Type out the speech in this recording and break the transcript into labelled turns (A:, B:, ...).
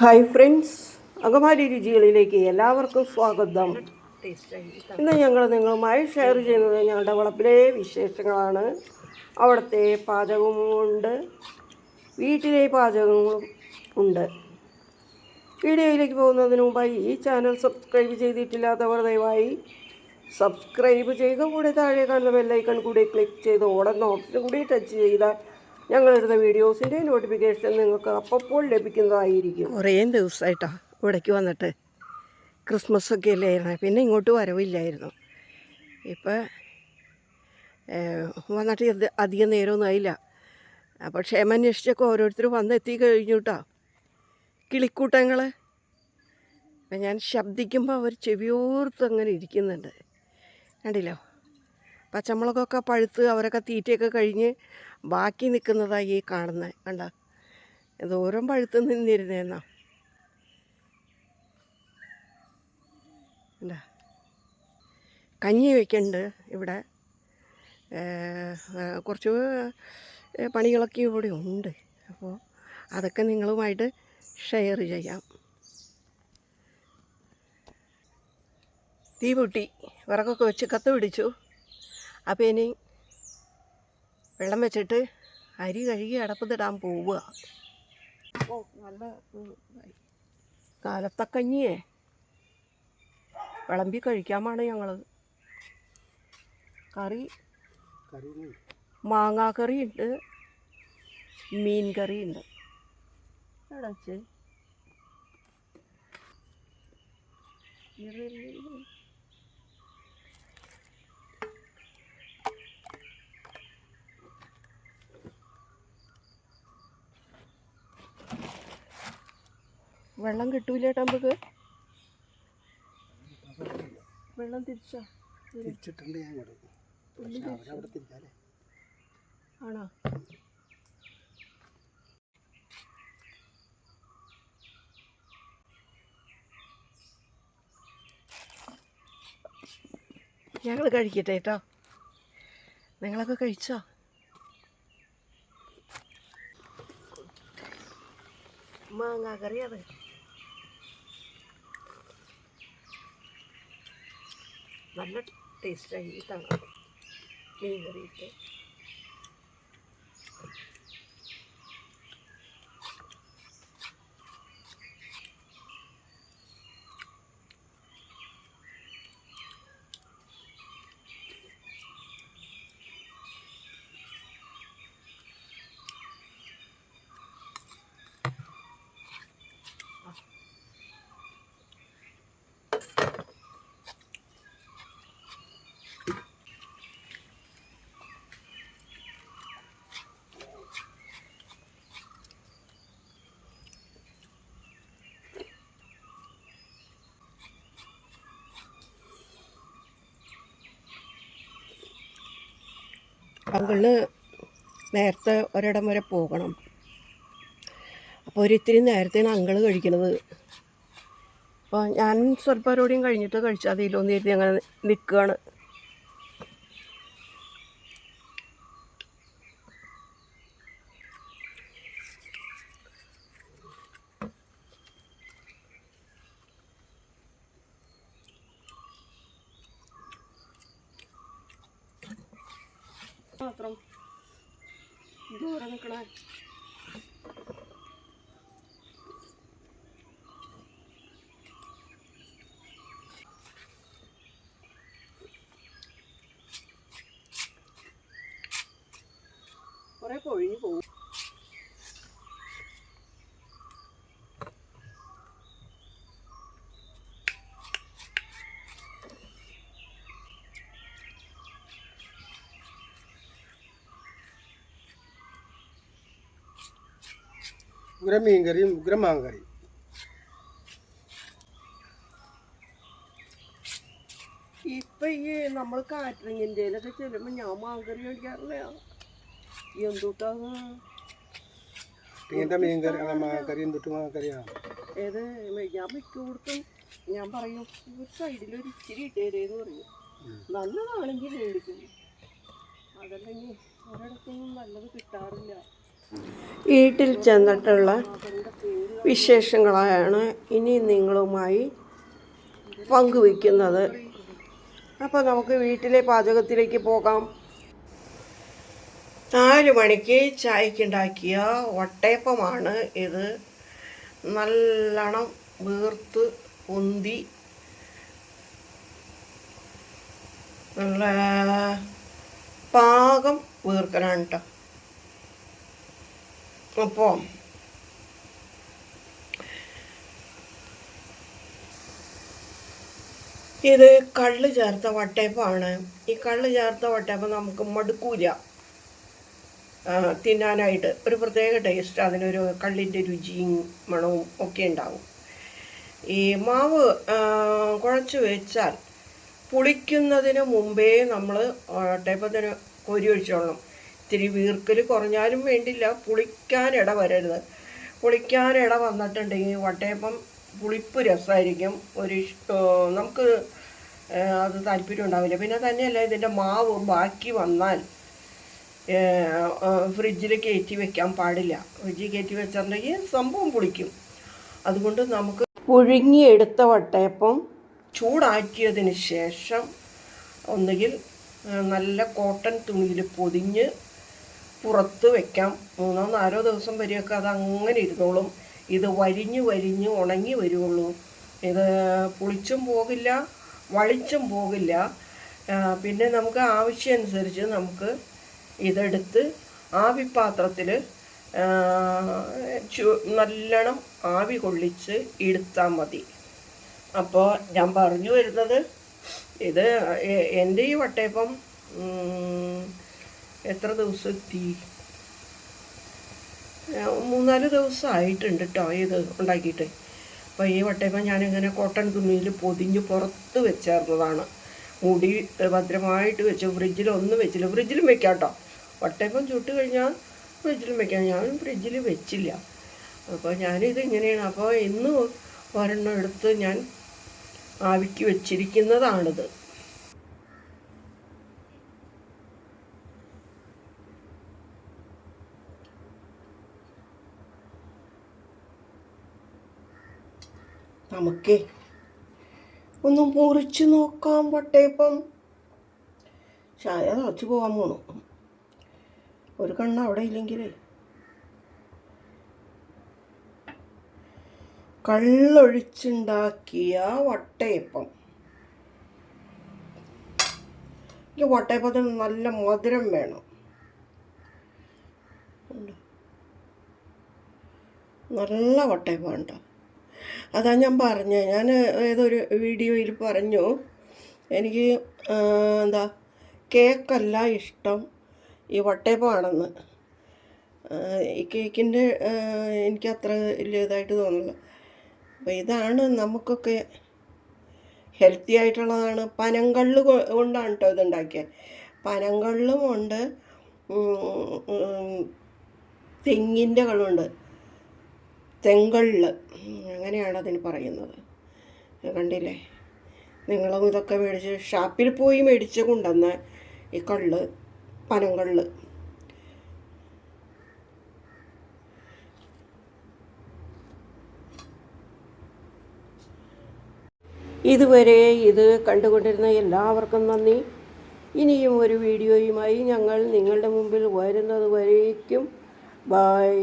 A: Hi friends അകമാരി രുചികളിലേക്ക് എല്ലാവർക്കും സ്വാഗതം. ഇന്ന് ഞങ്ങൾ നിങ്ങളുമായി ഷെയർ ചെയ്യുന്നത് ഞങ്ങളുടെ വളപ്പിലെ വിശേഷങ്ങളാണ്. അവിടുത്തെ പാചകവുമുണ്ട് വീട്ടിലെ പാചകങ്ങളും ഉണ്ട്. വീഡിയോയിലേക്ക് പോകുന്നതിന് മുമ്പായി ഈ ചാനൽ സബ്സ്ക്രൈബ് ചെയ്തിട്ടില്ലാത്തവർ ദയവായി സബ്സ്ക്രൈബ് ചെയ്യുക കൂടെ താഴെ കാണുന്ന ബെല്ലൈക്കൺ കൂടി ക്ലിക്ക് ചെയ്ത് ഓടുന്ന ഓപ്ഷൻ കൂടി ടച്ച് ചെയ്താൽ ഞങ്ങളിടുന്ന വീഡിയോസിന്റെ നോട്ടിഫിക്കേഷൻ നിങ്ങൾക്ക് അപ്പപ്പോൾ ലഭിക്കുന്നതായിരിക്കും. കുറേ ദിവസമായിട്ടാണ് ഇവിടേക്ക് വന്നിട്ട്. ക്രിസ്മസ് ഒക്കെ അല്ലായിരുന്നു പിന്നെ ഇങ്ങോട്ട് വരവില്ലായിരുന്നു. ഇപ്പം വന്നിട്ട് അധികം നേരമൊന്നും ആയില്ല. അപ്പോൾ ക്ഷേമന്വേഷിച്ചൊക്കെ ഓരോരുത്തർ വന്നെത്തി കഴിഞ്ഞു കേട്ടോ കിളിക്കൂട്ടങ്ങൾ അപ്പം ഞാൻ ശബ്ദിക്കുമ്പോൾ അവർ ചെവിയോർത്ത് അങ്ങനെ ഇരിക്കുന്നുണ്ട്. കണ്ടില്ലോ? പച്ചമുളകൊക്കെ പഴുത്ത് അവരൊക്കെ തീറ്റയൊക്കെ കഴിഞ്ഞ് ബാക്കി നിൽക്കുന്നതായി ഈ കാണുന്നത് കണ്ട? ദൂരം പഴുത്ത് നിന്നിരുന്നേന്നാ. എന്താ കഞ്ഞി വയ്ക്കുന്നുണ്ട് ഇവിടെ. കുറച്ച് പണികളൊക്കെ ഇവിടെ ഉണ്ട്. അപ്പോൾ അതൊക്കെ നിങ്ങളുമായിട്ട് ഷെയർ ചെയ്യാം. തീ പൊട്ടി. വിറകൊക്കെ വെച്ച് കത്ത് പിടിച്ചു. അപ്പോൾ ഇനി വെള്ളം വെച്ചിട്ട് അരി കഴുകി അടപ്പത്തിടാൻ പോവുക. ഓ നല്ല. കാലത്തക്കഞ്ഞിയേ. വിളമ്പി കഴിക്കാമാണ് ഞങ്ങൾ കറി മാങ്ങാക്കറി ഉണ്ട് മീൻ കറി ഉണ്ട് എവിടെ വെച്ച് വെള്ളം കിട്ടൂല നമുക്ക്? വെള്ളം തിരിച്ചോ?
B: തിരിച്ചിട്ടുണ്ട് ഞാൻ
A: ആണോ? ഞങ്ങൾ കഴിക്കട്ടെ കേട്ടോ നിങ്ങളൊക്കെ കഴിച്ചോ? മാങ്ങാ കറി നല്ല ടേസ്റ്റായി ഈ തണ മീൻ കറിയിട്ട് അങ്കിളിന് നേരത്തെ ഒരിടം വരെ പോകണം. അപ്പോൾ ഒരിത്തിരി നേരത്തെയാണ് അങ്കിൾ കഴിക്കണത്. അപ്പോൾ ഞാൻ സ്വല്പരോടെയും കഴിഞ്ഞിട്ട് കഴിച്ചാൽ അതിലൊന്നും കരുതി അങ്ങനെ നിൽക്കുകയാണ് മാത്രം. ദൂരെ നിൽക്കണേ കുറെ പൊഴിഞ്ഞു പോകും
B: ഉഗ്ര മീൻകറിയും ഉഗ്ര മാങ്കറിയും
A: ഇപ്പൊ ഈ നമ്മൾ കാറ്ററിങ്ങിന്റെ ചെല്ലുമ്പോ ഞാൻ മാങ്കറി കഴിക്കാറില്ലേ എന്തുട്ടാ
B: ഇങ്ങനത്തെ മീൻകറി ആ, മാങ്കറി എന്തിട്ട് മാങ്കറിയാണ്?
A: ഏത്? ഞാൻ മിക്കയിടത്തും ഞാൻ പറയും ഒരു സൈഡിൽ ഒരു ഇച്ചിരി ഇട്ടേരേന്ന് പറയും. നല്ലതാണെങ്കിൽ മേടിക്കും. അതല്ലെങ്കിൽ ഒരിടത്തൊന്നും നല്ലത് കിട്ടാറില്ല. വീട്ടിൽ ചെന്നിട്ടുള്ള വിശേഷങ്ങളാണ് ഇനി നിങ്ങളുമായി പങ്കുവയ്ക്കുന്നത്. അപ്പോൾ നമുക്ക് വീട്ടിലെ പാചകത്തിലേക്ക് പോകാം. നാല് മണിക്ക് ചായക്കുണ്ടാക്കിയ വട്ടയപ്പമാണ് ഇത്. നല്ലോണം വീർത്ത് പൊന്തി നല്ല പാകം വീർക്കലാണ് കേട്ടോ അപ്പോൾ ഇത് കള്ള് ചേർത്ത വട്ടയപ്പാണ്. ഈ കള്ള് ചേർത്ത വട്ടയപ്പം നമുക്ക് മടുക്കൂല. തിന്നാനായിട്ട്. ഒരു പ്രത്യേക ടേസ്റ്റ് അതിനൊരു കള്ളിന്റെ രുചിയും മണവും ഒക്കെ ഉണ്ടാവും. ഈ മാവ് കുഴച്ച് വെച്ചാൽ പുളിക്കുന്നതിന് മുമ്പേ നമ്മൾ വട്ടയപ്പത്തിന് കോരി ഒഴിച്ചോളണം. ഇത്തിരി വീർക്കൽ കുറഞ്ഞാലും വേണ്ടില്ല. പുളിക്കാനിട വരരുത്. പുളിക്കാനിട വന്നിട്ടുണ്ടെങ്കിൽ വട്ടയപ്പം പുളിപ്പ് രസമായിരിക്കും ഒരു നമുക്ക് അത് താല്പര്യം ഉണ്ടാവില്ല. പിന്നെ തന്നെയല്ല ഇതിന്റെ മാവ് ബാക്കി വന്നാൽ ഫ്രിഡ്ജിൽ കയറ്റി വെക്കാൻ പാടില്ല. ഫ്രിഡ്ജിൽ കയറ്റി വെച്ചിട്ടുണ്ടെങ്കിൽ സംഭവം പുളിക്കും. അതുകൊണ്ട് നമുക്ക് പുഴുങ്ങിയെടുത്ത വട്ടയപ്പം ചൂടാക്കിയതിന് ശേഷം ഒന്നുകിൽ നല്ല കോട്ടൺ തുണിയിൽ പൊതിഞ്ഞ് പുറത്ത് വെക്കാം. മൂന്നോ നാലോ ദിവസം വരെയൊക്കെ അത് അങ്ങനെ ഇരുന്നോളും. ഇത് വരിഞ്ഞ് വരിഞ്ഞ് ഉണങ്ങി വരുള്ളൂ ഇത് പുളിച്ചും പോകില്ല വളിച്ചും പോകില്ല. പിന്നെ നമുക്ക് ആവശ്യമനുസരിച്ച് നമുക്ക് ഇതെടുത്ത് ആവിപ്പാത്രത്തിൽ നല്ലോണം ആവി കൊള്ളിച്ച് എടുത്താൽ മതി. അപ്പോൾ ഞാൻ പറഞ്ഞു വരുന്നത് ഇത് എന്റെ ഈ വട്ടയപ്പം എത്ര ദിവസം എത്തി മൂന്നാൽ ദിവസം ആയിട്ടുണ്ട് കേട്ടോ ഇത് ഉണ്ടാക്കിയിട്ട്. അപ്പോൾ ഈ വട്ടയപ്പം ഞാനിങ്ങനെ കോട്ടൺ തുണിയിൽ പൊതിഞ്ഞ് പുറത്ത് വെച്ചേർന്നതാണ്. മുടി ഭദ്രമായിട്ട് വെച്ചു ഫ്രിഡ്ജിലൊന്നും വെച്ചില്ല. ഫ്രിഡ്ജിലും വെക്കാം കേട്ടോ വട്ടയപ്പം ചുട്ട് കഴിഞ്ഞാൽ ഫ്രിഡ്ജിലും വെക്കാം. ഞാൻ ഫ്രിഡ്ജിൽ വെച്ചില്ല. അപ്പോൾ ഞാനിത് ഇങ്ങനെയാണ്. അപ്പോൾ ഇന്ന് ഒരെണ്ണം എടുത്ത് ഞാൻ ആവിക്ക് വെച്ചിരിക്കുന്നതാണിത്. നമുക്ക് ഒന്ന് മുറിച്ച് നോക്കാം പട്ടയപ്പം. ചായ തിളച്ച് പോകാൻ പോണു. ഒരു കണ്ണ് അവിടെ ഇല്ലെങ്കിലേ. കള്ളൊഴിച്ചുണ്ടാക്കിയ വട്ടയപ്പം. എനിക്ക് വട്ടയപ്പത്തിന് നല്ല മധുരം വേണം. നല്ല വട്ടയപ്പം ഉണ്ടോ അതാ ഞാൻ പറഞ്ഞു. ഞാൻ ഏതൊരു വീഡിയോയിൽ പറഞ്ഞു. എനിക്ക് എന്താ കേക്കല്ല ഇഷ്ടം ഈ വട്ടയപ്പമാണെന്ന്. ഈ കേക്കിന്റെ എനിക്ക് അത്ര വലിയ ഇതായിട്ട് അപ്പോൾ ഇതാണ് നമുക്കൊക്കെ ഹെൽത്തി ആയിട്ടുള്ളതാണ്. പനങ്കള്ള് കൊണ്ടാണ് കേട്ടോ ഇതുണ്ടാക്കിയത് പനങ്കള്ളും ഉണ്ട്. ഉം, ഉം, തെങ്ങിന്റെ കള്ളുണ്ട്. തെങ്കള്ള് ഉം, അങ്ങനെയാണ് അതിന് പറയുന്നത്. കണ്ടില്ലേ? നിങ്ങളും ഇതൊക്കെ മേടിച്ച് ഷാപ്പിൽ പോയി മേടിച്ച് കൊണ്ടുവന്ന ഈ കള്ള് പനങ്കള്ള് ഇതുവരെ ഇത് കണ്ടുകൊണ്ടിരുന്ന എല്ലാവർക്കും നന്ദി. ഇനിയും ഒരു വീഡിയോയുമായി ഞങ്ങൾ നിങ്ങളുടെ മുമ്പിൽ വരുന്നത് വരേക്കും. ബായ്